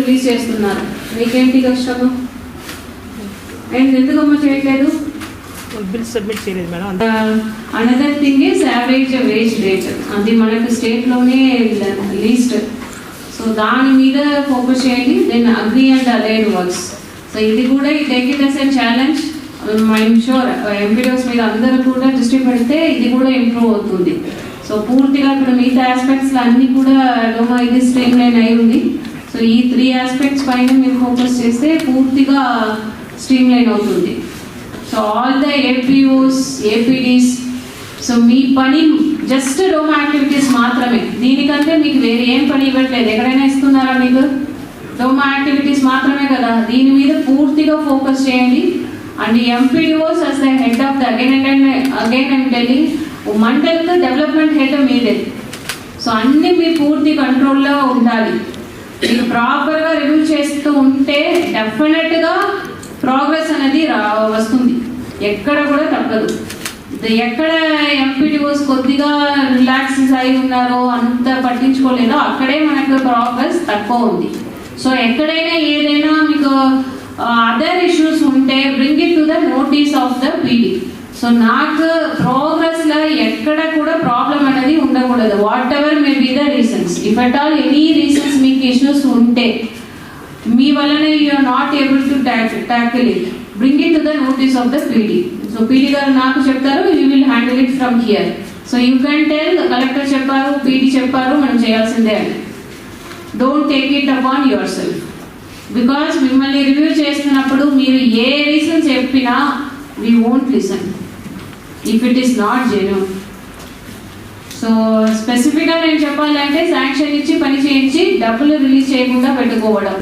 Release చేస్తున్నారు. మీకేంటి కష్టము? అండ్ ఎందుకమ్మా చేయట్లేదు? బిల్ సబ్మిట్ చేయలేదు madam. Another thing is average wage rate అది మనకు స్టేట్లోనే లీస్ట్ సో దాని మీద ఫోకస్ చేయండి. Then agri and allied works so ఇది కూడా ఈ take it as a challenge I'm sure MPDOs మీద అందరూ కూడా దృష్టి పెడితే ఇది కూడా ఇంప్రూవ్ అవుతుంది. సో పూర్తిగా ఇక్కడ మిగతా ఆస్పెక్ట్స్ అన్ని కూడా డోమా ఇది స్ట్రీమ్ లైన్ అయి ఉంది. సో ఈ త్రీ ఆస్పెక్ట్స్ పైన మీరు ఫోకస్ చేస్తే పూర్తిగా స్ట్రీమ్ లైన్ అవుతుంది so all the APOs APDs so మీ పని జస్ట్ డోమా యాక్టివిటీస్ మాత్రమే. దీనికంటే మీకు వేరే ఏం పని ఇవ్వట్లేదు. ఎక్కడైనా ఇస్తున్నారా మీకు? డోమా యాక్టివిటీస్ మాత్రమే కదా. దీని మీద పూర్తిగా ఫోకస్ చేయండి. And MPDOs as the head of the again and again and telling మండల్కి development head మీదే. సో అన్నీ మీ పూర్తి కంట్రోల్లో ఉండాలి. ప్రాపర్గా రివ్యూ చేస్తూ ఉంటే డెఫినెట్గా ప్రోగ్రెస్ అనేది రా వస్తుంది. ఎక్కడ కూడా తప్పదు. ఎక్కడ ఎంపీటీఓస్ కొద్దిగా రిలాక్స్ అయి ఉన్నారో అంత పట్టించుకోలేదో అక్కడే మనకు ప్రోగ్రెస్ తక్కువ ఉంది. సో ఎక్కడైనా ఏదైనా మీకు అదర్ ఇష్యూస్ ఉంటే bring it to the notice of the PD so నాకు ప్రోగ్రెస్లో ఎక్కడ కూడా ప్రాబ్లం అనేది ఉండకూడదు. Whatever may be the reasons if at all any reasons మీకు ఇష్యూస్ ఉంటే మీ వలన you're not able to tackle it bring it to the notice of the PD so PD గారు నాకు చెప్తారు you will handle it from here so you can tell collector చెప్పారు PD చెప్పారు మనం చేయాల్సిందే అని. Don't take it upon yourself because మిమ్మల్ని review చేస్తున్నప్పుడు మీరు ఏ రీజన్ చెప్పినా we won't listen if it is not genuine so స్పెసిఫిక్గా నేను చెప్పాలంటే శాంక్షన్ ఇచ్చి పని చేయించి డబ్బులు రిలీజ్ చేయకుండా పెట్టుకోవడం.